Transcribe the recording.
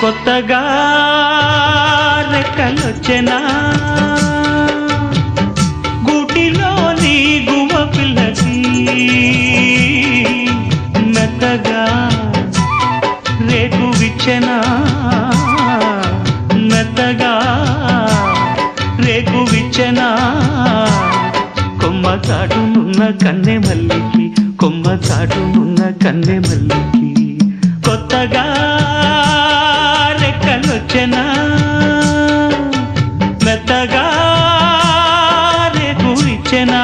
కొత్తగా రెక్కలొచ్చెనా? గుటిలోని గువ్వ పిల్లకి మెత్తగా రేకు విచ్చెనా మెత్తగా రేకు విచ్చెనా కొమ్మ చాటునున్న కన్నె మల్లికి కొమ్మ చాటునున్న కన్నె మల్లికి కొత్తగా రక్షణ మెత్తగా రేపు ఇచ్చెనా